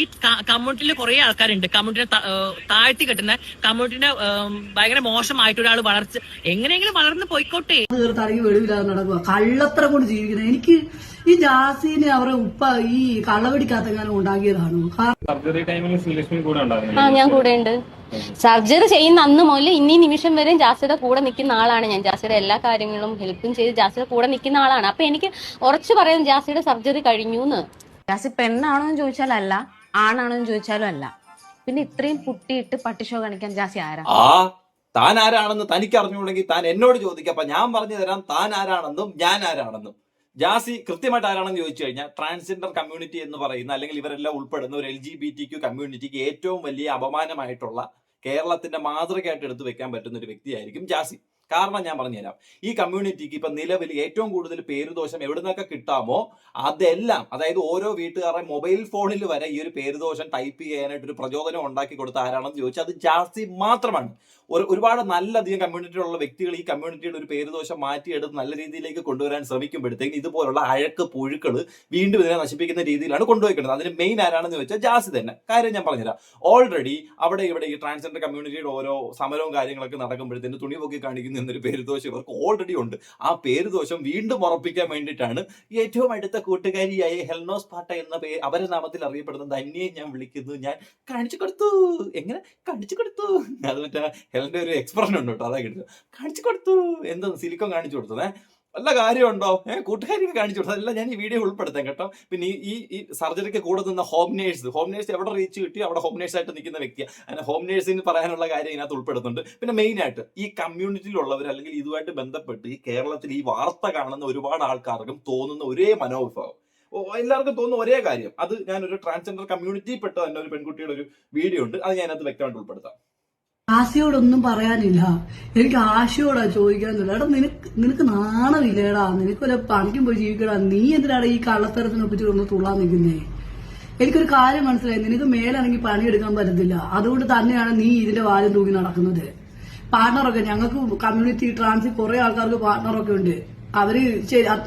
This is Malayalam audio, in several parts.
ഈ കമ്മ്യൂണിറ്റിയിൽ കുറെ ആൾക്കാരുണ്ട്. കമ്മ്യൂണിറ്റിനെ താഴ്ത്തി കെട്ടുന്ന കമ്മ്യൂണിറ്റിനെ ഭയങ്കര മോശമായിട്ട് ഒരാൾ വളർച്ച എങ്ങനെയെങ്കിലും വളർന്ന് പോയിക്കോട്ടെ. തീർത്ത് അടങ്ങി വെളിവില്ലാതെ നടക്കുക കള്ളത്ര കൊണ്ട് ജീവിക്കുന്നത്. എനിക്ക് ഈ ജാസീനെ അവരുടെ ഉപ്പ ഈ കള്ളവടിക്കാത്തെങ്ങാനും ഉണ്ടാക്കിയതാണ്? കാരണം സർജറി ടൈമിൽ കൂടെ ഉണ്ടായിരുന്നു ആ ഞാൻ കൂടെ ഉണ്ട്. സർജറി ചെയ്യുന്ന അന്ന് മുതൽ ഇന്നീ നിമിഷം വരെ ജാസിയുടെ കൂടെ നിൽക്കുന്ന ആളാണ് ഞാൻ. ജാസിയുടെ എല്ലാ കാര്യങ്ങളും ഹെൽപ്പും ചെയ്ത് ജാസിയുടെ കൂടെ നിൽക്കുന്ന ആളാണ്. അപ്പൊ എനിക്ക് ഉറച്ചു പറയാം ജാസിയുടെ സർജറി കഴിഞ്ഞു എന്ന് ജാസി പെണ്ണാണോ എന്ന് ചോദിച്ചാൽ അല്ല ആണാണോ എന്ന് ചോദിച്ചാലും അല്ല. പിന്നെ ഇത്രയും പുട്ടിയിട്ട് പട്ടിഷോ കാണിക്കാൻ ജാസി ആരാ? ആ താൻ ആരാണെന്ന് തനിക്ക് അറിഞ്ഞുകൂടെങ്കിൽ താൻ എന്നോട് ചോദിക്കാം. അപ്പൊ ഞാൻ പറഞ്ഞു തരാം താൻ ആരാണെന്നും ഞാൻ ആരാണെന്നും. ജാസി കൃത്യമായിട്ട് ആരാണെന്ന് ചോദിച്ചു കഴിഞ്ഞാൽ ട്രാൻസ്ജെൻഡർ കമ്മ്യൂണിറ്റി എന്ന് പറയുന്ന അല്ലെങ്കിൽ ഇവരെല്ലാം ഉൾപ്പെടുന്ന ഒരു L G B T Q കമ്മ്യൂണിറ്റിക്ക് ഏറ്റവും വലിയ അപമാനമായിട്ടുള്ള കേരളത്തിന്റെ മാതൃകയായിട്ട് എടുത്തു വെക്കാൻ പറ്റുന്ന ഒരു വ്യക്തിയായിരിക്കും ജാസി. കാരണം ഞാൻ പറഞ്ഞുതരാം. ഈ കമ്മ്യൂണിറ്റിക്ക് ഇപ്പം നിലവിൽ ഏറ്റവും കൂടുതൽ പേരുദോഷം എവിടെ നിന്നൊക്കെ കിട്ടാമോ അതെല്ലാം അതായത് ഓരോ വീട്ടുകാരെ മൊബൈൽ ഫോണിൽ വരെ ഈ ഒരു പേരുദോഷം ടൈപ്പ് ചെയ്യാനായിട്ട് ഒരു പ്രചോദനം ഉണ്ടാക്കി കൊടുത്ത ആരാണെന്ന് ചോദിച്ചാൽ അത് ജാസ്തി മാത്രമാണ്. ഒരു ഒരുപാട് നല്ലധികം കമ്മ്യൂണിറ്റിയിലുള്ള വ്യക്തികൾ ഈ കമ്മ്യൂണിറ്റിയുടെ ഒരു പേരുദോഷം മാറ്റിയെടുത്ത് നല്ല രീതിയിലേക്ക് കൊണ്ടുവരാൻ ശ്രമിക്കുമ്പോഴത്തേക്കും ഇതുപോലുള്ള അഴക്ക് പുഴുക്കൾ വീണ്ടും ഇതിനെ നശിപ്പിക്കുന്ന രീതിയിലാണ് കൊണ്ടുപോയിക്കുന്നത് അതിന് മെയിൻ ആരാണെന്ന് ചോദിച്ചാൽ ജാസി തന്നെ. കാര്യം ഞാൻ പറഞ്ഞുതരാം. ഓൾറെഡി അവിടെ ഇവിടെ ഈ ട്രാൻസ്ജെൻഡർ കമ്മ്യൂണിറ്റിയുടെ ഓരോ സമരവും കാര്യങ്ങളൊക്കെ നടക്കുമ്പോഴത്തേന് തുണി പൊക്കി കാണിക്കുന്ന എന്നൊരു പേരുദോഷം ഇവർക്ക് ഓൾറെഡി ഉണ്ട്. ആ പേരുദോഷം വീണ്ടും ഉറപ്പിക്കാൻ വേണ്ടിയിട്ടാണ് ഏറ്റവും അടുത്ത കൂട്ടുകാരിയായ ഹെൽനോസ് പാട്ട എന്ന പേര് അവരുടെ നാമത്തിൽ അറിയപ്പെടുന്ന ധന്യയെ ഞാൻ വിളിക്കുന്നു. ഞാൻ കാണിച്ചു കൊടുത്തു. എങ്ങനെ? കാണിച്ചു കൊടുത്തു. അത് മറ്റേ ഹെലന്റെ ഒരു എക്സ്പ്രഷൻ ഉണ്ട് കേട്ടോ അതാ കാണിച്ചു കൊടുത്തു. എന്താ സിലിക്കോൺ കാണിച്ചു കൊടുത്തത് വല്ല കാര്യമുണ്ടോ? ഏഹ് കൂട്ടുകാരിക്ക് കാണിച്ചു കൊടുത്തത്. അല്ല ഞാൻ ഈ വീഡിയോ ഉൾപ്പെടുത്താം കേട്ടോ. പിന്നെ ഈ ഈ സർജറിക്ക് കൂടെ നിന്ന ഹോം നേഴ്സ് ഹോം നേഴ്സ് എവിടെ റീച്ച് കിട്ടി? അവിടെ ഹോം നേഴ്സ് ആയിട്ട് നിൽക്കുന്ന വ്യക്തിയാണ് അങ്ങനെ ഹോം നേഴ്സിന് പറയാനുള്ള കാര്യം ഇതിനകത്ത് ഉൾപ്പെടുന്നുണ്ട്. പിന്നെ മെയിൻ ആയിട്ട് ഈ കമ്മ്യൂണിറ്റിയിലുള്ളവർ അല്ലെങ്കിൽ ഇതുമായിട്ട് ബന്ധപ്പെട്ട് ഈ കേരളത്തിൽ ഈ വാർത്ത കാണുന്ന ഒരുപാട് ആൾക്കാർക്കും തോന്നുന്ന ഒരേ മനോഭാവം എല്ലാവർക്കും തോന്നുന്ന ഒരേ കാര്യം. അത് ഞാൻ ഒരു ട്രാൻസ്ജെൻഡർ കമ്മ്യൂണിറ്റിയിൽ പെട്ട തന്നെ ഒരു പെൺകുട്ടിയുടെ ഒരു വീഡിയോ ഉണ്ട്. അത് ഞാനത് വ്യക്തമായിട്ട് ഉൾപ്പെടുത്താം. ആശയോടൊന്നും പറയാനില്ല. എനിക്ക് ആശയോടാ ചോദിക്കാനില്ല. എടാ നിനക്ക് നിനക്ക് നാണമില്ലേടാ വല്ല പണിക്കും പോയി ജീവിക്കടാ. നീ എന്തിനാടാ ഈ കള്ളത്തരത്തിന് ഒപ്പിച്ച് ഒന്ന് തുള്ളാൻ നിൽക്കുന്നേ എനിക്കൊരു കാര്യം മനസ്സിലായി. നിനക്ക് മേലാണെങ്കിൽ പണിയെടുക്കാൻ പറ്റത്തില്ല. അതുകൊണ്ട് തന്നെയാണ് നീ ഇതിന്റെ വാലും തൂങ്ങി നടക്കുന്നത്. പാർട്ണറൊക്കെ ഞങ്ങൾക്ക് കമ്മ്യൂണിറ്റി ട്രാൻസിൽ കുറെ ആൾക്കാർക്ക് പാർട്ണറൊക്കെ ഉണ്ട്. അവർ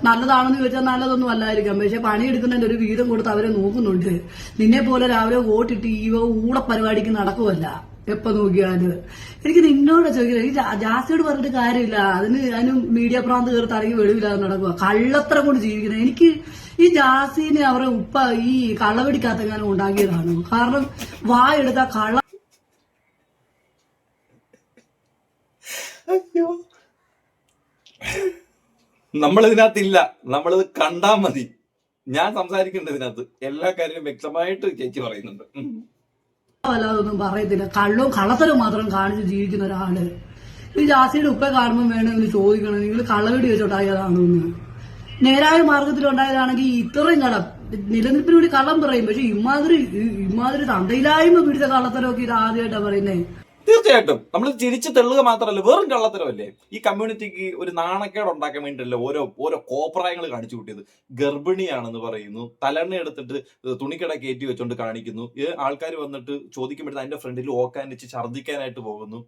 നല്ലതാണെന്ന് ചോദിച്ചാൽ നല്ലതൊന്നും അല്ലായിരിക്കാം. പക്ഷെ പണിയെടുക്കുന്നതിന്റെ ഒരു വീതം കൊടുത്ത് അവരെ നോക്കുന്നുണ്ട്. നിന്നെ പോലെ രാവിലെ വോട്ടിട്ട് ഈ ഊള പരിപാടിക്ക് നടക്കുമല്ല എപ്പോ നോക്കിയാൽ. എനിക്ക് നിന്നോട് ചോദിക്കില്ല ഈ ജാസ്തിയോട് ജാസിയോട് പറഞ്ഞിട്ട് കാര്യമില്ല. അതിന് അതിനും മീഡിയ പ്രാന്ത് കയറി തറങ്ങി വെളിവില്ലാതെ നടക്കുക കള്ളത്തരം കൊണ്ട് ജീവിക്കുന്നത്. എനിക്ക് ഈ ജാസിനെ അവരുടെ ഉപ്പ ഈ കള്ളവടിക്കാത്തെങ്ങാനും ഉണ്ടാക്കിയതാണ്? കാരണം വായെടുത്ത കള്ള അയ്യോ. ഇതിനകത്തില്ല നമ്മളിത് കണ്ടാ മതി. ഞാൻ സംസാരിക്കേണ്ട ഇതിനകത്ത് എല്ലാ കാര്യവും വ്യക്തമായിട്ട് ചേച്ചി പറയുന്നുണ്ട്. അല്ലാതൊന്നും പറയത്തില്ല. കള്ളവും കള്ളത്തരവും മാത്രം കാണിച്ച് ജീവിക്കുന്ന ഒരാൾ. ഈ ജാസിയുടെ ഉപ്പ കാണുമ്പോൾ വേണമെന്ന് ചോദിക്കണം. നിങ്ങൾ കള്ളവെടി വെച്ചുണ്ടായതാണെന്ന് നേരായ മാർഗത്തിൽ ഉണ്ടായതാണെങ്കിൽ ഇത്രയും കടം നിലനിൽപ്പിന് വേണ്ടി കള്ളം പറയും. പക്ഷെ ഇമാതിരി ഇമാതിരി തന്തയിലായ്മ പിടിച്ച കള്ളത്തരമൊക്കെ ഇത് ആദ്യമായിട്ടാണ് പറയുന്നേ. തീർച്ചയായിട്ടും. നമ്മൾ ചിരിച്ചു തെള്ളുക മാത്രമല്ല വെറും കള്ളത്തരമല്ലേ? ഈ കമ്മ്യൂണിറ്റിക്ക് ഒരു നാണക്കേട് ഉണ്ടാക്കാൻ വേണ്ടിയിട്ടല്ലേ ഓരോ ഓരോ കോപ്രായങ്ങൾ കാണിച്ചു കൂട്ടിയത്? ഗർഭിണിയാണെന്ന് പറയുന്നു. തലണ്ണ എടുത്തിട്ട് തുണിക്കട കയറ്റി വെച്ചോണ്ട് കാണിക്കുന്നു. ആൾക്കാർ വന്നിട്ട് ചോദിക്കുമ്പോഴത്തെ അതിന്റെ ഫ്രണ്ടിൽ ഓക്കാൻ വെച്ച് ഛർദ്ദിക്കാനായിട്ട് പോകുന്നു.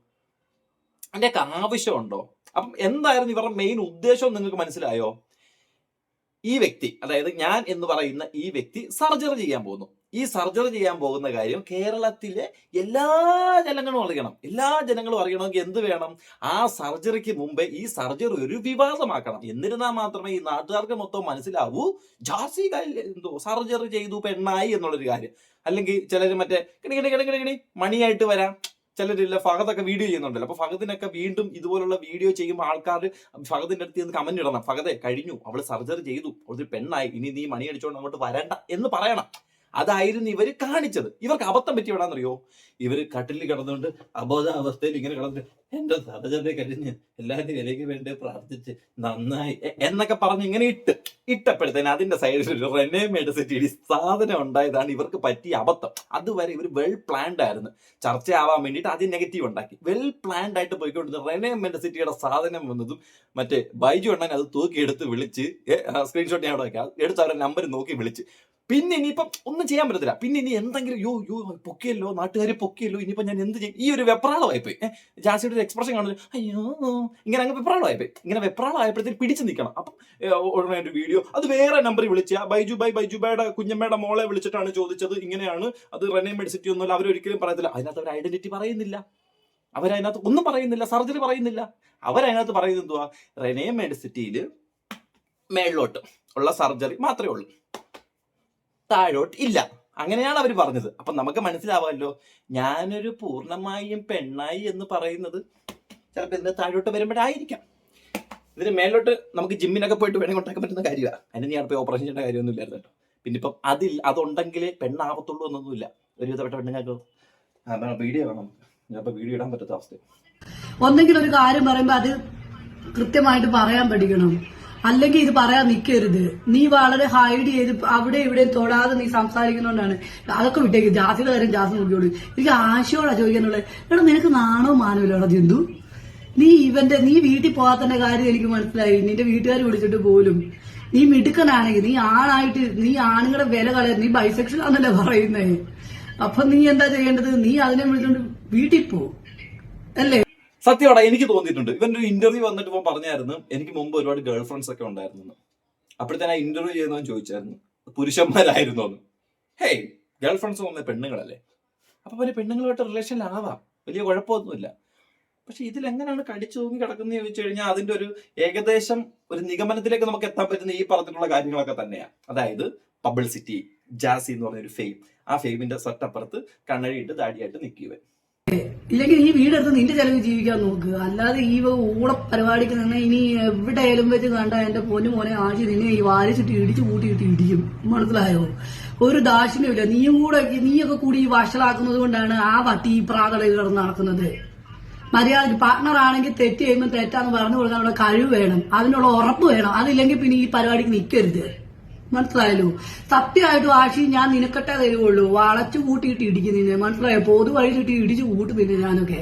അതിന്റെയൊക്കെ ആവശ്യമുണ്ടോ? അപ്പം എന്തായിരുന്നു ഇവരുടെ മെയിൻ ഉദ്ദേശം നിങ്ങൾക്ക് മനസ്സിലായോ? ഈ വ്യക്തി അതായത് ഞാൻ എന്ന് പറയുന്ന ഈ വ്യക്തി സർജറി ചെയ്യാൻ പോകുന്നു. ഈ സർജറി ചെയ്യാൻ പോകുന്ന കാര്യം കേരളത്തിലെ എല്ലാ ജനങ്ങളും അറിയണം. എല്ലാ ജനങ്ങളും അറിയണമെങ്കിൽ എന്ത് വേണം? ആ സർജറിക്ക് മുമ്പേ ഈ സർജറി ഒരു വിവാദമാക്കണം. എന്നിരുന്നാൽ മാത്രമേ ഈ നാട്ടുകാർക്ക് മൊത്തം മനസ്സിലാവൂ. ജാസി എന്തോ സർജറി ചെയ്തു പെണ്ണായി എന്നുള്ളൊരു കാര്യം. അല്ലെങ്കിൽ ചിലർ മറ്റേ കിണി കിണി കിണി കിണി കിണി മണിയായിട്ട് വരാം. ചിലരില്ല ഫഹദൊക്കെ വീഡിയോ ചെയ്യുന്നുണ്ടല്ലോ. അപ്പൊ ഫഹദിനൊക്കെ വീണ്ടും ഇതുപോലുള്ള വീഡിയോ ചെയ്യുമ്പോൾ ആൾക്കാർ ഫഹദിന്റെ അടുത്ത് നിന്ന് കമന്റ് ഇടണം. ഫഹദേ കഴിഞ്ഞു. അവൾ സർജറി ചെയ്തു. ഒരു പെണ്ണായി. ഇനി നീ മണി അടിച്ചോണ്ട് അങ്ങോട്ട് വരണ്ട എന്ന് പറയണം. അതായിരുന്നു ഇവർ കാണിച്ചത്. ഇവർക്ക് അബദ്ധം പറ്റി വിടാന്നറിയോ ഇവർ കട്ടിലിൽ കിടന്നുകൊണ്ട് അബോധാവസ്ഥയിൽ ഇങ്ങനെ കിടന്നിട്ട് എന്റെ സർജറി കഴിഞ്ഞ് എല്ലാവരും എനിക്ക് വേണ്ടി പ്രാർത്ഥിച്ച് നന്നായി എന്നൊക്കെ പറഞ്ഞ് ഇങ്ങനെ ഇട്ട് ഇട്ടപ്പോഴത്തേന് അതിന്റെ സൈഡിൽ ഒരു മെഡിസിറ്റി സാധനം ഉണ്ടായതാണ് ഇവർക്ക് പറ്റിയ അബദ്ധം. അതുവരെ ഇവർ വെൽ പ്ലാൻഡ് ആയിരുന്നു. ചർച്ചയാവാൻ വേണ്ടിയിട്ട് ആദ്യം നെഗറ്റീവ് ഉണ്ടാക്കി. വെൽ പ്ലാൻഡ് ആയിട്ട് പോയിക്കൊണ്ടിരുന്ന റെനെ മെഡിസിറ്റിയുടെ സാധനം വന്നതും മറ്റേ ബൈജു അണ്ണൻ അത് തൂക്കി എടുത്ത് വിളിച്ച് സ്ക്രീൻഷോട്ട് ഞാൻ അവിടെ എടുത്ത് അവരുടെ നമ്പർ നോക്കി വിളിച്ച് പിന്നെ ഇനിയിപ്പം ഒന്നും ചെയ്യാൻ പറ്റത്തില്ല. പിന്നെ ഇനി എന്തെങ്കിലും യോ യോ പൊക്കിയല്ലോ നാട്ടുകാർ പൊക്കിയല്ലോ ഇനിയിപ്പോൾ ഞാൻ എന്ത് ചെയ്യും? ഈ ഒരു വെപ്രാളമായിപ്പോയി. പോയി ജാസിയുടെ ഒരു എക്സ്പ്രഷൻ കാണുന്നത് അയ്യോ ഇങ്ങനെ അങ്ങ് വെപ്രാളമായിപ്പോയി. ഇങ്ങനെ വെപ്രാളമായപ്പോഴത്തേക്ക് പിടിച്ചു നിൽക്കണം. അപ്പം ഉടനെ ഒരു വീഡിയോ അത് വേറെ നമ്പറിൽ വിളിച്ച ബൈജു ബൈ ബൈജു ബൈയുടെ കുഞ്ഞമ്മയുടെ മോളെ വിളിച്ചിട്ടാണ് ചോദിച്ചത്. ഇങ്ങനെയാണ്. അത് റെനെ മെഡിസിറ്റി ഒന്നുമല്ല. അവരൊരിക്കലും പറയത്തില്ല. അതിനകത്ത് അവർ ഐഡന്റിറ്റി പറയുന്നില്ല. അവരതിനകത്ത് ഒന്നും പറയുന്നില്ല. സർജറി പറയുന്നില്ല. അവരതിനകത്ത് പറയുന്നത് എന്തുവാ? റെനെ മെഡിസിറ്റിയിൽ മേളിലോട്ട് ഉള്ള സർജറി മാത്രമേ ഉള്ളൂ. താഴോട്ട് ഇല്ല. അങ്ങനെയാണ് അവർ പറഞ്ഞത്. അപ്പൊ നമുക്ക് മനസ്സിലാവാമല്ലോ. ഞാനൊരു പൂർണമായും പെണ്ണായി എന്ന് പറയുന്നത് ചിലപ്പോൾ ഇതിന്റെ താഴോട്ട് വരുമ്പോഴായിരിക്കാം. ഇതിന് മേലോട്ട് നമുക്ക് ജിമ്മിനൊക്കെ പോയിട്ട് വേണമെങ്കിൽ ഉണ്ടാക്കാൻ പറ്റുന്ന കാര്യമാണ് അതിന് പോയി ഓപ്പറേഷൻ ചെയ്യേണ്ട കാര്യമൊന്നും ഇല്ലായിരുന്നു കേട്ടോ. പിന്നെ ഇപ്പം അതിൽ അതുണ്ടെങ്കിൽ പെണ്ണാവത്തുള്ളൂ എന്നൊന്നുമില്ല ഒരുവിധപ്പെട്ട പെണ്ണുങ്ങൾക്ക്? വീഡിയോ വേണം ചിലപ്പോൾ വീഡിയോ ഇടാൻ പറ്റാത്ത അവസ്ഥ ഒന്നെങ്കിൽ ഒരു കാര്യം പറയുമ്പോൾ അത് കൃത്യമായിട്ട് പറയാൻ പഠിക്കണം. അല്ലെങ്കിൽ ഇത് പറയാൻ നിൽക്കരുത് നീ വളരെ ഹൈഡ് ചെയ്ത് അവിടെ ഇവിടെ തൊടാതെ നീ സംസാരിക്കുന്നോണ്ടാണ്. അതൊക്കെ വിട്ടേക്ക്. ജാസിയുടെ കാര്യം ജാസ് നോക്കിയോളൂ. എനിക്ക് ആശയോടാ ചോദിക്കാനുള്ളത്. എടാ നിനക്ക് നാണോ മാനവില്ലോടാ ജന്തു? നീ ഇവന്റെ നീ വീട്ടിൽ പോകാത്തന്റെ കാര്യം എനിക്ക് മനസ്സിലായി. നിന്റെ വീട്ടുകാർ വിളിച്ചിട്ട് പോലും. നീ മിടുക്കനാണെങ്കിൽ നീ ആണായിട്ട് നീ ആണുങ്ങളുടെ വില കളയ നീ ബൈസെക്ഷൻ ആണല്ലേ പറയുന്നേ. അപ്പൊ നീ എന്താ ചെയ്യേണ്ടത്? നീ അതിനെ വിളിച്ചോണ്ട് വീട്ടിൽ പോ. അല്ലേ? സത്യമാടാ എനിക്ക് തോന്നിയിട്ടുണ്ട്. ഇവൻ ഒരു ഇന്റർവ്യൂ വന്നിട്ട് ഇപ്പം പറഞ്ഞായിരുന്നു എനിക്ക് മുമ്പ് ഒരുപാട് ഗേൾ ഫ്രണ്ട്സ് ഒക്കെ ഉണ്ടായിരുന്നു അപ്പോഴത്തേന് ആ ഇന്റർവ്യൂ ചെയ്യുന്നവൻ ചോദിച്ചായിരുന്നു പുരുഷന്മാരായിരുന്നു എന്ന്. ഹേയ് ഗേൾ ഫ്രണ്ട്സ് വന്ന പെണ്ണുങ്ങളല്ലേ? അപ്പൊ പിന്നെ പെണ്ണുങ്ങളുമായിട്ട് റിലേഷനിലാവാം വലിയ കുഴപ്പമൊന്നുമില്ല. പക്ഷെ ഇതിൽ എങ്ങനെയാണ് കടിച്ചു തൂങ്ങി കിടക്കുന്നത് ചോദിച്ചു കഴിഞ്ഞാൽ അതിന്റെ ഒരു ഏകദേശം ഒരു നിഗമനത്തിലേക്ക് നമുക്ക് എത്താൻ പറ്റുന്ന ഈ പറഞ്ഞിട്ടുള്ള കാര്യങ്ങളൊക്കെ തന്നെയാണ് അതായത് പബ്ലിസിറ്റി ജാസി എന്ന് പറഞ്ഞൊരു ഫെയിം ആ ഫെയിമിന്റെ സെറ്റപ്പുറത്ത് കണ്ണഴിയിട്ട് താടിയായിട്ട് നിൽക്കുക ഇല്ലെങ്കിൽ ഈ വീടെടുത്ത് നിന്റെ ചെലവ് ജീവിക്കാൻ നോക്ക്. അല്ലാതെ ഈ ഊള പരിപാടിക്ക് നിന്ന് ഇനി എവിടെയായാലും വെച്ച് കണ്ട എന്റെ പൊന്നു മോനെ ആഴ്ച നിന്നെ ഈ വാരിച്ചിട്ട് ഇടിച്ചു കൂട്ടിയിട്ട് ഇടിക്കും മനസ്സിലായോ? ഒരു ദാക്ഷിണ്യമില്ല നീയും കൂടെ നീയൊക്കെ കൂടി ഈ വഷളാക്കുന്നത് കൊണ്ടാണ് ആ വട്ടി ഈ പ്രാതളയിൽ കിടന്ന് നടക്കുന്നത്. മര്യാദ പാർട്ണർ ആണെങ്കിൽ തെറ്റ് ചെയ്യുമ്പോൾ തെറ്റാന്ന് പറഞ്ഞു കൊടുക്കാനുള്ള കഴിവ് വേണം. അതിനുള്ള ഉറപ്പ് വേണം. അതില്ലെങ്കിൽ പിന്നെ ഈ പരിപാടിക്ക് നിൽക്കരുത് മനസ്സിലായല്ലോ? സത്യമായിട്ട് ആശി ഞാൻ നിനക്കട്ടെ തരുവുള്ളൂ. വളച്ചു കൂട്ടിയിട്ട് ഇടിക്കും നിന്നെ. മനസ്സിലായോ? പൊതു വഴിയിലിട്ട് ഇടിച്ചു കൂട്ടും നിന്നെ ഞാനൊക്കെ.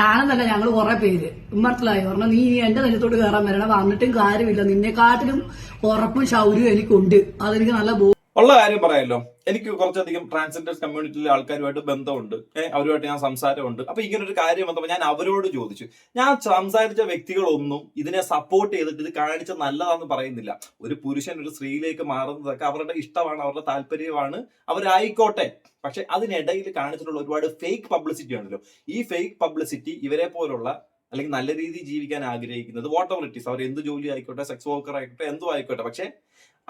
ഞാനെന്നല്ല ഞങ്ങൾ കുറെ പേര്. മനസ്സിലായോ? പറഞ്ഞാൽ നീ എന്റെ നിലത്തോട്ട് കയറാൻ വരണം വന്നിട്ടും കാര്യമില്ല. നിന്നെക്കാട്ടിലും ഉറപ്പും ശൗര്യവും എനിക്കുണ്ട്. അതെനിക്ക് നല്ല ഉള്ള കാര്യം പറയാമല്ലോ എനിക്ക് കുറച്ചധികം ട്രാൻസ്ജെൻഡർ കമ്മ്യൂണിറ്റിയിലെ ആൾക്കാരുമായിട്ട് ബന്ധമുണ്ട്. അവരുമായിട്ട് ഞാൻ സംസാരമുണ്ട്. അപ്പൊ ഇങ്ങനെ ഒരു കാര്യം വന്നപ്പോൾ ഞാൻ അവരോട് ചോദിച്ചു. ഞാൻ സംസാരിച്ച വ്യക്തികളൊന്നും ഇതിനെ സപ്പോർട്ട് ചെയ്തിട്ട് ഇത് കാണിച്ച നല്ലതാന്ന് പറയുന്നില്ല. ഒരു പുരുഷൻ ഒരു സ്ത്രീയിലേക്ക് മാറുന്നതൊക്കെ അവരുടെ ഇഷ്ടമാണ് അവരുടെ താല്പര്യമാണ്. അവരായിക്കോട്ടെ. പക്ഷെ അതിനിടയിൽ കാണിച്ചിട്ടുള്ള ഒരുപാട് ഫേക്ക് പബ്ലിസിറ്റി ആണല്ലോ ഈ ഫേക്ക് പബ്ലിസിറ്റി ഇവരെ പോലുള്ള അല്ലെങ്കിൽ നല്ല രീതിയിൽ ജീവിക്കാൻ ആഗ്രഹിക്കുന്നത് വാട്ടർ ഇറ്റ് ഈസ് അവർ എന്ത് ജോലി ആയിക്കോട്ടെ സെക്സ് വർക്കർ ആയിക്കോട്ടെ എന്തോ ആയിക്കോട്ടെ. പക്ഷെ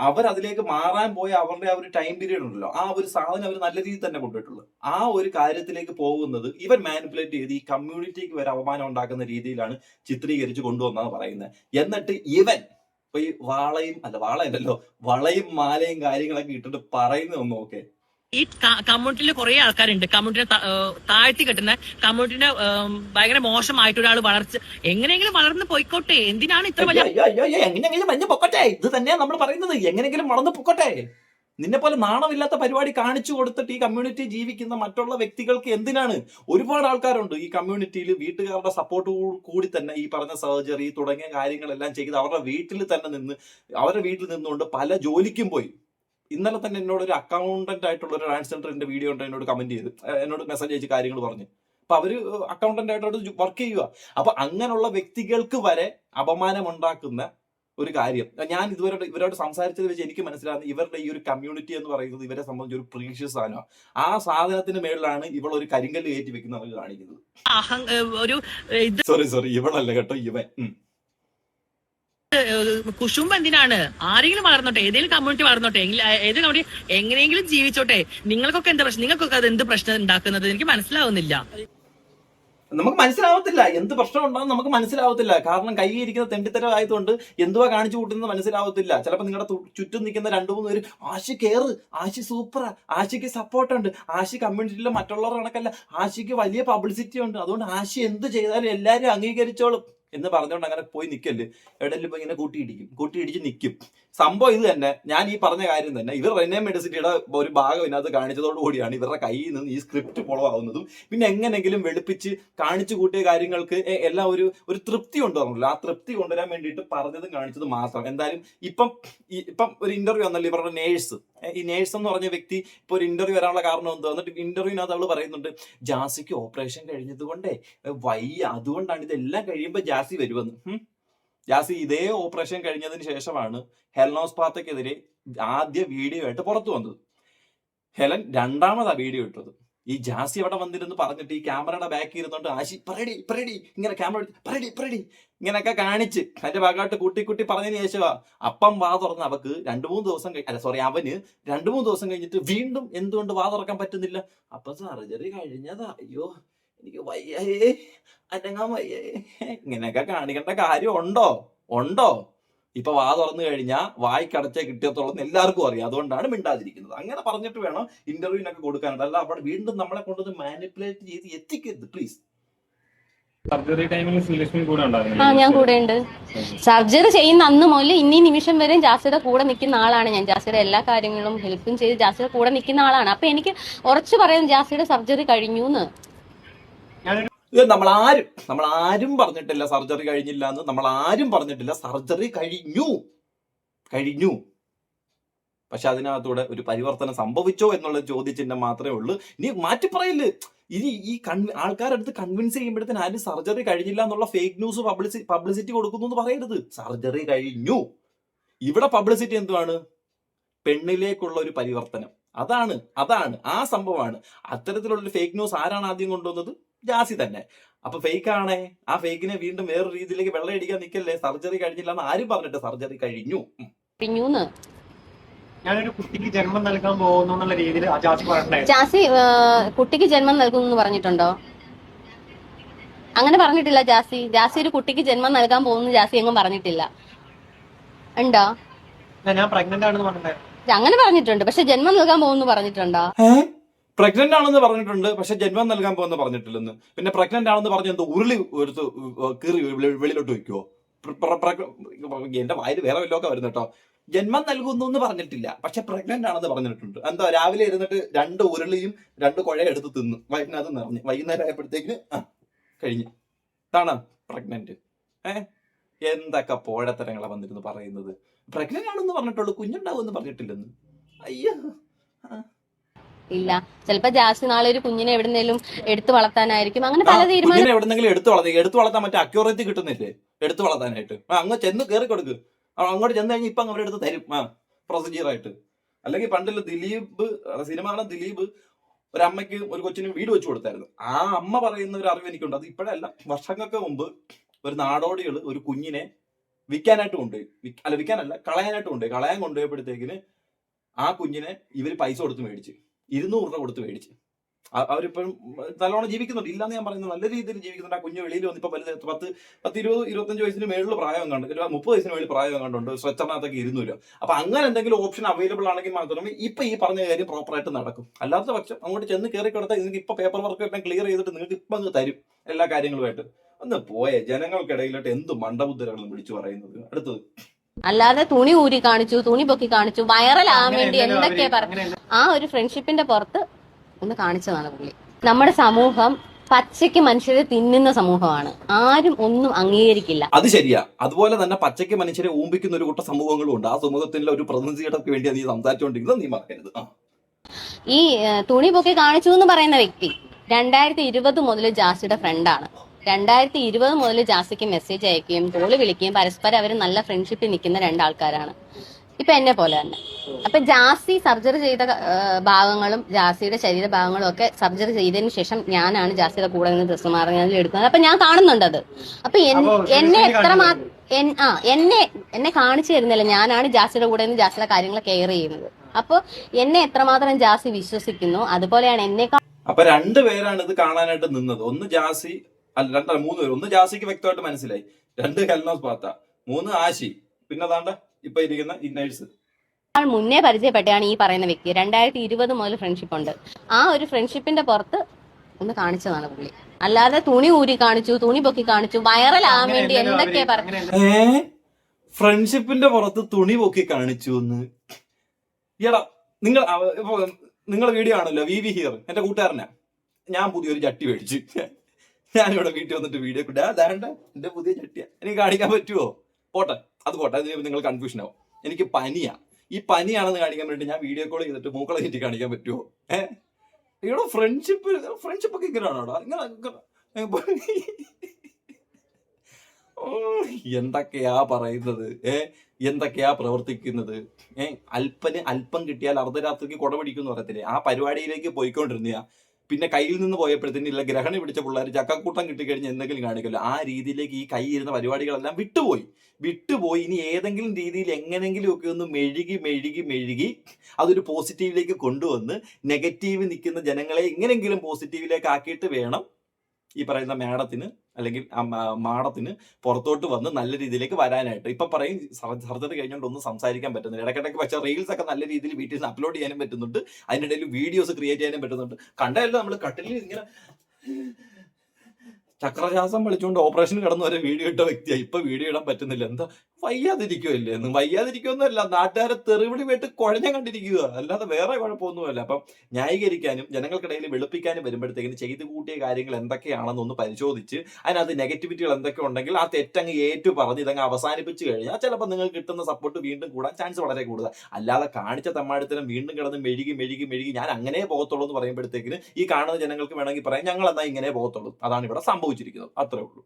അവർ അതിലേക്ക് മാറാൻ പോയ അവരുടെ ആ ഒരു ടൈം പീരീഡ് ഉണ്ടല്ലോ. ആ ഒരു സാധനം അവർ നല്ല രീതിയിൽ തന്നെ കൊണ്ടുപോയിട്ടുള്ളൂ. ആ ഒരു കാര്യത്തിലേക്ക് പോകുന്നത് ഇവൻ മാനിപ്പുലേറ്റ് ചെയ്ത് ഈ കമ്മ്യൂണിറ്റിക്ക് വരെ അപമാനം ഉണ്ടാക്കുന്ന രീതിയിലാണ് ചിത്രീകരിച്ച് കൊണ്ടുവന്നാണ് പറയുന്നത്. എന്നിട്ട് ഇവൻ ഇപ്പൊ ഈ വാളയും അല്ല വാളയല്ലല്ലോ വളയും മാലയും കാര്യങ്ങളൊക്കെ ഇട്ടിട്ട് പറയുന്നതൊന്നും ഓക്കെ ഈ കമ്മ്യൂണിറ്റിയിൽ കുറെ ആൾക്കാരുണ്ട്. കമ്മ്യൂണിറ്റിനെ താഴ്ത്തി കെട്ടുന്ന കമ്മ്യൂണിറ്റിനെ ഭയങ്കര മോശമായിട്ട് ഒരാൾ വളർച്ച എങ്ങനെയെങ്കിലും വളർന്ന് പോയിക്കോട്ടെ. എന്തിനാണ് ഇത്ര വലിയ എങ്ങനെയെങ്കിലും മഞ്ഞ പൊക്കട്ടെ. ഇത് തന്നെയാ നമ്മൾ പറയുന്നത്. എങ്ങനെയെങ്കിലും വളർന്ന് പൊക്കട്ടെ. നിന്നെ പോലെ നാണമില്ലാത്ത പരിപാടി കാണിച്ചു കൊടുത്തിട്ട് ഈ കമ്മ്യൂണിറ്റി ജീവിക്കുന്ന മറ്റുള്ള വ്യക്തികൾക്ക് എന്തിനാണ്? ഒരുപാട് ആൾക്കാരുണ്ട് ഈ കമ്മ്യൂണിറ്റിയിൽ വീട്ടുകാരുടെ സപ്പോർട്ട് കൂടി തന്നെ ഈ പറഞ്ഞ സർജറി തുടങ്ങിയ കാര്യങ്ങളെല്ലാം ചെയ്ത് അവരുടെ വീട്ടിൽ തന്നെ നിന്ന് അവരുടെ വീട്ടിൽ നിന്നുകൊണ്ട് പല ജോലിക്കും പോയി. ഇന്നലെ തന്നെ എന്നോട് ഒരു അക്കൗണ്ടന്റ് ആയിട്ടുള്ള ഒരു ട്രാൻസ്ജെൻഡറിന്റെ വീഡിയോ ഉണ്ട് എന്നോട് കമന്റ് ചെയ്ത്. എന്നോട് മെസ്സേജ് അയച്ച് കാര്യങ്ങൾ പറഞ്ഞു. അപ്പൊ അവർ അക്കൗണ്ടന്റ് ആയിട്ട് വർക്ക് ചെയ്യുക അപ്പൊ അങ്ങനെയുള്ള വ്യക്തികൾക്ക് വരെ അപമാനം ഉണ്ടാക്കുന്ന ഒരു കാര്യം. ഞാൻ ഇതുവരെ ഇവരോട് സംസാരിച്ചത് വെച്ച് എനിക്ക് മനസ്സിലാകുന്നത് ഇവരുടെ ഈ ഒരു കമ്മ്യൂണിറ്റി എന്ന് പറയുന്നത് ഇവരെ സംബന്ധിച്ച് ഒരു പ്രീഷ്യസ് സാധനമാണ് ആ സാധനത്തിന് മേളിലാണ് ഇവൾ ഒരു കരിങ്കല്ല് കയറ്റി വെക്കുന്നത് കാണിക്കുന്നത്. സോറി സോറി ഇവളല്ല കേട്ടോ ഇവൻ. കുശുമ്പ് എന്തിനാണ്? ആരെങ്കിലും വളർന്നോട്ടെ ഏതെങ്കിലും കമ്മ്യൂണിറ്റി വളർന്നോട്ടെ ഏത് കമ്മ്യൂണിറ്റി എങ്ങനെയെങ്കിലും ജീവിച്ചോട്ടെ. നിങ്ങൾക്കൊക്കെ എന്താ പ്രശ്നം? നിങ്ങൾക്കൊക്കെ അത് എന്ത് പ്രശ്നം ഉണ്ടാക്കുന്നത്? എനിക്ക് മനസ്സിലാവുന്നില്ല. നമുക്ക് മനസ്സിലാവത്തില്ല. എന്ത് പ്രശ്നം ഉണ്ടെന്ന് നമുക്ക് മനസ്സിലാവത്തില്ല. കാരണം കൈയിരിക്കുന്ന തെണ്ടിത്തരം ആയതുകൊണ്ട് എന്തുവാ കാണിച്ചു കൂട്ടുന്നത് മനസ്സിലാവത്തില്ല. ചിലപ്പോൾ നിങ്ങളുടെ ചുറ്റും നിൽക്കുന്ന രണ്ടു മൂന്ന് പേര് ആശി കയറ് ആശി സൂപ്പറാ ആശിക്ക് സപ്പോർട്ടുണ്ട് ആശി കമ്മ്യൂണിറ്റിയിലെ മറ്റുള്ളവർ കണക്കല്ല. ആശിക്ക് വലിയ പബ്ലിസിറ്റി ഉണ്ട്. അതുകൊണ്ട് ആശി എന്ത് ചെയ്താലും എല്ലാവരും അംഗീകരിച്ചോളും. എന്ന് പറഞ്ഞുകൊണ്ട് അങ്ങനെ പോയി നിൽക്കൽ എവിടെയെങ്കിലും ഇങ്ങനെ കൂട്ടിയിടിക്കും. കൂട്ടിയിടിച്ച് നിൽക്കും സംഭവം ഇത് തന്നെ. ഞാൻ ഈ പറഞ്ഞ കാര്യം തന്നെ. ഇവർ റെനെ മെഡിസിറ്റിയുടെ ഒരു ഭാഗം ഇതിനകത്ത് കാണിച്ചതോടു കൂടിയാണ് ഇവരുടെ കയ്യിൽ നിന്ന് ഈ സ്ക്രിപ്റ്റ് ഫോളോ ആവുന്നതും. പിന്നെ എങ്ങനെങ്കിലും വെളുപ്പിച്ച് കാണിച്ചു കൂട്ടിയ കാര്യങ്ങൾക്ക് എല്ലാം ഒരു ഒരു തൃപ്തി കൊണ്ടുവരണല്ലോ ആ തൃപ്തി കൊണ്ടുവരാൻ വേണ്ടിയിട്ട് പറഞ്ഞതും കാണിച്ചതും മാത്രം. എന്തായാലും ഇപ്പം ഇപ്പം ഒരു ഇന്റർവ്യൂ വന്നല്ലോ ഇവരുടെ നേഴ്സ് ഈ നേഴ്സ് എന്ന് പറഞ്ഞ വ്യക്തി ഇപ്പൊ ഒരു ഇന്റർവ്യൂ വരാനുള്ള കാരണം എന്തോ? എന്നിട്ട് ഇന്റർവ്യൂവിനകത്ത് അവൾ പറയുന്നുണ്ട് ജാസിക്ക് ഓപ്പറേഷൻ കഴിഞ്ഞത് കൊണ്ടേ വയ്യ. അതുകൊണ്ടാണ് ഇതെല്ലാം കഴിയുമ്പോ ജാസി വരുമെന്ന് ജാസി ഇതേ ഓപ്പറേഷൻ കഴിഞ്ഞതിന് ശേഷമാണ് ഹെൽനോസ് പാത്തക്കെതിരെ ആദ്യ വീഡിയോ ആയിട്ട് പുറത്തു വന്നത്. ഹെലൻ രണ്ടാമതാ വീഡിയോ ഇട്ടത്. ഈ ജാസി അവിടെ വന്നിരുന്ന് പറഞ്ഞിട്ട് ഈ ക്യാമറയുടെ ബാക്കിൽ ഇരുന്നോണ്ട് ആശി പറയടി പറയടി ഇങ്ങനെ ക്യാമറ പറയടി പറയടി ഇങ്ങനെയൊക്കെ കാണിച്ച് അതിന്റെ ഭാഗമായിട്ട് കൂട്ടി കൂട്ടി പറഞ്ഞതിന് ശേഷമാ അപ്പം വാ തുറന്ന് അവക്ക് രണ്ടു മൂന്ന് ദിവസം കഴി- അല്ല സോറി അവന് രണ്ടു മൂന്ന് ദിവസം കഴിഞ്ഞിട്ട് വീണ്ടും എന്തുകൊണ്ട് വാ തുറക്കാൻ പറ്റുന്നില്ല? അപ്പൊ സർജറി കഴിഞ്ഞതാ. അയ്യോ എനിക്ക് വയ്യേ അനങ്ങാൻ വയ്യേ ഇങ്ങനെയൊക്കെ കാണിക്കേണ്ട കാര്യം ഉണ്ടോ? ഉണ്ടോ? ഇപ്പൊ വാ തുറന്നു കഴിഞ്ഞാൽ വായിക്കടച്ചേ കിട്ടിയത്തോളം എല്ലാവർക്കും അറിയാം. അതുകൊണ്ടാണ് മിണ്ടാതിരിക്കുന്നത്. അങ്ങനെ പറഞ്ഞിട്ട് വേണം ഇന്റർവ്യൂവിനൊക്കെ കൊടുക്കാനുണ്ട് അല്ല അവിടെ വീണ്ടും നമ്മളെ കൊണ്ടത് മാനിപ്പുലേറ്റ് ചെയ്ത് എത്തിക്കരുത് പ്ലീസ് സർജറി ടൈമിൽ കൂടെ ആ ഞാൻ കൂടെ ഉണ്ട്. സർജറി ചെയ്യുന്ന അന്ന് മുതൽ ഇനി നിമിഷം വരെ ജാസിയുടെ കൂടെ നിൽക്കുന്ന ആളാണ് ഞാൻ. ജാസിയുടെ എല്ലാ കാര്യങ്ങളും ഹെൽപ്പും ചെയ്ത് ജാസിയുടെ കൂടെ നിൽക്കുന്ന ആളാണ്. അപ്പൊ എനിക്ക് ഉറച്ചു പറയാൻ ജാസിയുടെ സർജറി കഴിഞ്ഞു എന്ന് ഇത് നമ്മൾ ആരും നമ്മൾ ആരും പറഞ്ഞിട്ടില്ല സർജറി കഴിഞ്ഞില്ല എന്ന് നമ്മൾ ആരും പറഞ്ഞിട്ടില്ല. സർജറി കഴിഞ്ഞു. കഴിഞ്ഞു. പക്ഷെ അതിനകത്തൂടെ ഒരു പരിവർത്തനം സംഭവിച്ചോ എന്നുള്ള ചോദ്യചിഹ്നം മാത്രമേ ഉള്ളൂ. ഇനി മാറ്റി പറയില്ല ഇനി ഈ കൺവി ആൾക്കാരടുത്ത് കൺവിൻസ് ചെയ്യുമ്പോഴത്തേന് ആരും സർജറി കഴിഞ്ഞില്ല എന്നുള്ള ഫേക്ക് ന്യൂസ് പബ്ലിസി പബ്ലിസിറ്റി കൊടുക്കുന്നു എന്ന് പറയരുത്. സർജറി കഴിഞ്ഞു. ഇവിടെ പബ്ലിസിറ്റി എന്തുവാണ്? പെണ്ണിലേക്കുള്ള ഒരു പരിവർത്തനം. അതാണ് അതാണ് ആ സംഭവമാണ്. അത്തരത്തിലുള്ള ഫേക്ക് ന്യൂസ് ആരാണ് ആദ്യം കൊണ്ടുവന്നത്? ജാസി തന്നെ. അപ്പൊ ഫേക്ക് ആണേ. ആ ഫേക്കിനെ വീണ്ടും വേറെ രീതിയിലേക്ക് വെള്ളം അടിക്കാൻ നിൽക്കല്ലേ സർജറി കഴിഞ്ഞില്ല എന്ന് ആരും പറഞ്ഞിട്ട് സർജറി കഴിഞ്ഞു. ഞാനൊരു കുട്ടിക്ക് ജന്മം നൽകാൻ പോകുന്നു എന്നുള്ള രീതിയിൽ ജാസി ജാസി കുട്ടിക്ക് ജന്മം നൽകുന്നു എന്ന് പറഞ്ഞിട്ടുണ്ടോ? അങ്ങനെ പറഞ്ഞിട്ടില്ല ജാസി. ജാസി ഒരു കുട്ടിക്ക് ജന്മം നൽകാൻ പോകുന്നു ജാസി എങ്ങും പറഞ്ഞിട്ടില്ല. ഉണ്ടോ? ഞാൻ- ഞാൻ പ്രഗ്നന്റ് ആണെന്ന് പറഞ്ഞിട്ടുണ്ടായിരുന്നു. അങ്ങനെ പറഞ്ഞിട്ടുണ്ട്. പക്ഷെ ജന്മം നൽകാൻ പോകുന്നു പറഞ്ഞിട്ടുണ്ടോ? പ്രഗ്നന്റ് ആണെന്ന് പറഞ്ഞിട്ടുണ്ട് പക്ഷെ ജന്മം നൽകാൻ പോകുന്ന പറഞ്ഞിട്ടില്ലെന്ന്. പിന്നെ പ്രഗ്നന്റ് ആണെന്ന് പറഞ്ഞ എന്തോ ഉരുളി എടുത്ത് കീറി വെളി- വെളിയിലോട്ട് വയ്ക്കുവോ? എന്റെ വായിൽ വേറെ വല്ലതൊക്കെ വരുന്നു കേട്ടോ. ജന്മം നൽകുന്നു എന്ന് പറഞ്ഞിട്ടില്ല പക്ഷെ പ്രഗ്നന്റ് ആണെന്ന് പറഞ്ഞിട്ടുണ്ട്. എന്താ രാവിലെ ഇരുന്നിട്ട് രണ്ട് ഉരുളിയും രണ്ട് കുഴ എടുത്ത് തിന്നു. വൈകുന്നേരം നിറഞ്ഞു വൈകുന്നേരം ആയപ്പോഴത്തേക്കിന് കഴിഞ്ഞു. ഇതാണ് പ്രഗ്നന്റ് ഏ? എന്തൊക്കെ പോഴത്തരങ്ങളെ വന്നിരുന്നു പറയുന്നത്. പ്രഗ്നന്റ് ആണെന്ന് പറഞ്ഞിട്ടുള്ളൂ കുഞ്ഞുണ്ടാവും എന്ന് പറഞ്ഞിട്ടില്ലെന്ന്. അയ്യോ ഇല്ല. ചിലപ്പോ ജാസ്തി നാളെ ഒരു കുഞ്ഞിനെ എവിടെന്നേലും എടുത്തു വളർത്താനായിരിക്കും. അങ്ങനെ പല തീരുമാനം എവിടെന്നെങ്കിലും എടുത്തു വളർത്തി എടുത്തു വളർത്താൻ മറ്റേ അക്യൂറേറ്റ് കിട്ടുന്നില്ലേ? എടുത്തു വളർത്താനായിട്ട്. അങ്ങ് ചെന്ന് കയറി കൊടുക്ക്. അങ്ങോട്ട് ചെന്ന് കഴിഞ്ഞാൽ ഇപ്പൊ അവരുടെ അടുത്ത് തരും. ആ പ്രൊസീജിയർ ആയിട്ട്. അല്ലെങ്കിൽ പണ്ടില്ല ദിലീപ് സിനിമ ദിലീപ് ഒരു അമ്മയ്ക്ക് ഒരു കൊച്ചിന് വീട് വെച്ചു കൊടുത്തായിരുന്നു. ആ അമ്മ പറയുന്ന ഒരു അറിവ് എനിക്കുണ്ട്. അത് ഇപ്പോഴല്ല വർഷങ്ങൾക്ക് മുമ്പ് ഒരു നാടോടികൾ ഒരു കുഞ്ഞിനെ വിൽക്കാനായിട്ട് കൊണ്ടുപോയി. അല്ല വിൽക്കാനല്ല കളയാനായിട്ട് കൊണ്ടുപോയി. കളയാൻ കൊണ്ടുപോയപ്പോഴത്തേക്കിന് ആ കുഞ്ഞിനെ ഇവർ പൈസ കൊടുത്ത് മേടിച്ച്. ഇരുന്നൂറ് രൂപ കൊടുത്ത് മേടിച്ച്. അവരിപ്പോഴും അവരിപ്പം നല്ലോണം ജീവിക്കുന്നുണ്ട്. ഇല്ലാന്ന് ഞാൻ പറയുന്നത് നല്ല രീതിയിൽ ജീവിക്കുന്നുണ്ട്. ആ കുഞ്ഞു വെളിയിൽ വന്നിപ്പോ വലുത് പത്ത് പത്ത് ഇരുപത് ഇരുപത്തഞ്ച് വയസ്സിന് മേളിൽ പ്രായം കണ്ടു മുപ്പത് വയസ്സിന് മേളിൽ പ്രായം കണ്ടുണ്ട് സ്വച്ഛനകത്തൊക്കെ ഇരുന്നൂല അപ്പൊ അങ്ങനെ എന്തെങ്കിലും ഓപ്ഷൻ അവൈലബിൾ ആണെങ്കിൽ മാത്രമേ ഇപ്പൊ ഈ പറഞ്ഞ കാര്യം പ്രോപ്പർ ആയിട്ട് നടക്കും. അല്ലാത്ത പക്ഷം അങ്ങോട്ട് ചെന്ന് കയറി കിടത്താൽ നിങ്ങൾക്ക് ഇപ്പൊ പേപ്പർ വർക്ക് എല്ലാം ക്ലിയർ ചെയ്തിട്ട് നിങ്ങൾക്ക് ഇപ്പൊ അങ്ങ് തരും എല്ലാ കാര്യങ്ങളുമായിട്ട്. ഒന്ന് പോയേ ജനങ്ങൾക്കിടയിലോട്ട് എന്ത് മണ്ടബുദ്ധരകളും വിളിച്ചു പറയുന്നത്. അടുത്തത്. അല്ലാതെ തുണി ഊരി കാണിച്ചു തുണി പൊക്കി കാണിച്ചു വൈറലാകാൻ വേണ്ടി എന്തൊക്കെ പറഞ്ഞു ആ ഒരു ഫ്രണ്ട്ഷിപ്പിന്റെ പുറത്ത് ഒന്ന് കാണിച്ചതാണ് പുള്ളി. നമ്മുടെ സമൂഹം പച്ചയ്ക്ക് മനുഷ്യരെ തിന്നുന്ന സമൂഹമാണ്. ആരും ഒന്നും അംഗീകരിക്കില്ല. അത് ശരിയാ. അതുപോലെ തന്നെ പച്ചയ്ക്ക് മനുഷ്യരെ ഊമ്പിക്കുന്ന ഒരു കൂട്ടം സമൂഹങ്ങളും ഉണ്ട്. ആ സമൂഹത്തിന്റെ ഒരു പ്രതിനിധിയുടെ വേണ്ടി നീ സംസാരിച്ചുകൊണ്ടിരിക്കുന്നത് നീ മറക്കരുത്. ഈ തുണി പൊക്കി കാണിച്ചു എന്ന് പറയുന്ന വ്യക്തി രണ്ടായിരത്തി ഇരുപത് മുതൽ ജാസിയുടെ ഫ്രണ്ടാണ് രണ്ടായിരത്തി ഇരുപത് മുതൽ ജാസിക്ക് മെസ്സേജ് അയക്കുകയും കോൾ വിളിക്കുകയും പരസ്പരം അവർ നല്ല ഫ്രണ്ട്ഷിപ്പിൽ നിൽക്കുന്ന രണ്ടാൾക്കാരാണ്. ഇപ്പൊ എന്നെ പോലെ തന്നെ. അപ്പൊ ജാസി സർജറി ചെയ്ത ഭാഗങ്ങളും ജാസിയുടെ ശരീരഭാഗങ്ങളും ഒക്കെ സർജറി ചെയ്തതിന് ശേഷം ഞാനാണ് ജാസിയുടെ കൂടെ നിന്ന് ഡ്രസ്സ് മാറുന്നതിൽ എടുക്കുന്നത്. അപ്പൊ ഞാൻ കാണുന്നുണ്ട് അത്. അപ്പൊ എന്നെ എത്ര ആ എന്നെ എന്നെ കാണിച്ചു തരുന്നില്ല. ഞാനാണ് ജാസിയുടെ കൂടെ നിന്ന് ജാസിയുടെ കാര്യങ്ങൾ കെയർ ചെയ്യുന്നത്. അപ്പൊ എന്നെ എത്രമാത്രം ജാസി വിശ്വസിക്കുന്നു അതുപോലെയാണ് എന്നെ അപ്പൊ രണ്ടുപേരാണ് ഇത് കാണാനായിട്ട് നിന്നത്. ഒന്ന് ജാസി അല്ല രണ്ടല്ല മൂന്ന് പേര്. ഒന്ന് ജാസിക്ക് വ്യക്തമായിട്ട് മനസ്സിലായി. രണ്ട് ഹെൽനോസ് പാത്ത. മൂന്ന് ആശി. പിന്നെ അതാണ്ട് ഇപ്പൊ ഇരിക്കുന്ന ഈ മുന്നേ പരിചയപ്പെട്ടാണ് ഈ പറയുന്ന വ്യക്തി. രണ്ടായിരത്തി ഇരുപത് മുതൽ ഫ്രണ്ട്ഷിപ്പ് ഉണ്ട്. ആ ഒരു ഫ്രണ്ട്ഷിപ്പിന്റെ പുറത്ത് ഒന്ന് കാണിച്ചതാണ് പുള്ളി. അല്ലാതെ തുണി ഊരി കാണിച്ചു തുണി പൊക്കി കാണിച്ചു വൈറൽ ആവാൻ വേണ്ടി എന്തൊക്കെ പറഞ്ഞു ഫ്രണ്ട്ഷിപ്പിന്റെ പുറത്ത് തുണി പൊക്കി കാണിച്ചു എന്ന്. എടാ നിങ്ങൾ നിങ്ങളെ നിങ്ങൾ വീഡിയോ ആണല്ലോ വി വി ഹിയർ എന്റെ കൂട്ടുകാരനാ. ഞാൻ പുതിയൊരു ചട്ടി മേടിച്ചു. ഞാനിവിടെ വീട്ടിൽ വന്നിട്ട് വീഡിയോ കിട്ടുക അതാണ്ട് എന്റെ പുതിയ ചട്ടിയ. എനിക്ക് കാണിക്കാൻ പറ്റുമോ പോട്ടെ. അത് പോട്ടെ. അത് നിങ്ങൾ കൺഫ്യൂഷൻ ആവും. എനിക്ക് പനിയാ. ഈ പനിയാണെന്ന് കാണിക്കാൻ വേണ്ടി ഞാൻ വീഡിയോ കോൾ ചെയ്തിട്ട് മൂക്കളെ ചുറ്റി കാണിക്കാൻ പറ്റുമോ ഏഹ് ഇവിടെ ഫ്രണ്ട്ഷിപ്പ് ഫ്രണ്ട്ഷിപ്പ് ഒക്കെ ഇങ്ങനെയാണോടാ ഇങ്ങനെ എന്തൊക്കെയാ പറയുന്നത്? ഏ എന്തൊക്കെയാ പ്രവർത്തിക്കുന്നത്? ഏ അല്പന് അല്പം കിട്ടിയാൽ അർദ്ധരാത്രിക്ക് കുടപിടിക്കും എന്ന് പറയത്തില്ലേ? ആ പരിപാടിയിലേക്ക് പോയിക്കൊണ്ടിരുന്നയാ. പിന്നെ കയ്യിൽ നിന്ന് പോയപ്പോഴത്തേനുള്ള ഗ്രഹണം പിടിച്ച പിള്ളേർ ചക്കക്കൂട്ടം കിട്ടിക്കഴിഞ്ഞ് എന്തെങ്കിലും കാണിക്കല്ലോ. ആ രീതിയിലേക്ക് ഈ കൈ ഇരുന്ന പരിപാടികളെല്ലാം വിട്ടുപോയി. വിട്ടുപോയി. ഇനി ഏതെങ്കിലും രീതിയിൽ എങ്ങനെങ്കിലും ഒക്കെ ഒന്ന് മെഴുകി മെഴുകി മെഴുകി അതൊരു പോസിറ്റീവിലേക്ക് കൊണ്ടുവന്ന് നെഗറ്റീവ് നിൽക്കുന്ന ജനങ്ങളെ എങ്ങനെങ്കിലും പോസിറ്റീവിലേക്ക് ആക്കിയിട്ട് വേണം ഈ പറയുന്ന മാഡത്തിന് അല്ലെങ്കിൽ മാഡത്തിന് പുറത്തോട്ട് വന്ന് നല്ല രീതിയിലേക്ക് വരാനായിട്ട്. ഇപ്പൊ പറയും സർജറി കഴിഞ്ഞുകൊണ്ട് ഒന്നും സംസാരിക്കാൻ പറ്റുന്നില്ല. ഇടയ്ക്കിടയ്ക്ക് പക്ഷേ റീൽസ് ഒക്കെ നല്ല രീതിയിൽ വീട്ടിൽ നിന്ന് അപ്ലോഡ് ചെയ്യാനും പറ്റുന്നുണ്ട്. അതിനിടയിൽ വീഡിയോസ് ക്രിയേറ്റ് ചെയ്യാനും പറ്റുന്നുണ്ട്. കണ്ടായാലും നമ്മൾ കട്ടിലിൽ ഇങ്ങനെ ചക്രശ്വാസം വിളിച്ചുകൊണ്ട് ഓപ്പറേഷൻ കിടന്നു വരെ വീഡിയോ ഇട്ട വ്യക്തിയാണ് ഇപ്പൊ വീഡിയോ ഇടാൻ പറ്റുന്നില്ല. എന്താ? വയ്യാതിരിക്കുമല്ലേ എന്ന്. വയ്യാതിരിക്കുമൊന്നുമല്ല നാട്ടുകാരെ തെറിവിളി പോയിട്ട് കുഴഞ്ഞ കണ്ടിരിക്കുക അല്ലാതെ വേറെ കുഴപ്പമൊന്നുമല്ല. അപ്പം ന്യായീകരിക്കാനും ജനങ്ങൾക്കിടയിൽ വെളുപ്പിക്കാനും വരുമ്പോഴത്തേക്കിന് ചെയ്തു കൂട്ടിയ കാര്യങ്ങൾ എന്തൊക്കെയാണെന്ന് ഒന്ന് പരിശോധിച്ച് അതിനകത്ത് നെഗറ്റിവിറ്റികൾ എന്തൊക്കെ ഉണ്ടെങ്കിൽ ആ തെറ്റങ്ങ് ഏറ്റു പറഞ്ഞ് ഇതങ്ങ് അവസാനിപ്പിച്ച് കഴിഞ്ഞാൽ ചിലപ്പോൾ നിങ്ങൾക്ക് കിട്ടുന്ന സപ്പോർട്ട് വീണ്ടും കൂടാൻ ചാൻസ് വളരെ കൂടുതൽ അല്ലാതെ കാണിച്ച തമ്മാടത്തിനും വീണ്ടും കിടന്ന് മെഴുകി മെഴുകി മെഴുകി ഞാൻ അങ്ങനെ പോകത്തുള്ളൂ എന്ന് പറയുമ്പോഴത്തേക്കിന് ഈ കാണുന്ന ജനങ്ങൾക്ക് വേണമെങ്കിൽ പറയാം ഞങ്ങൾ എന്നാൽ ഇങ്ങനെ പോകത്തുള്ളൂ. അതാണ് ഇവിടെ സംഭവിച്ചിരിക്കുന്നത് അത്രേ ഉള്ളൂ.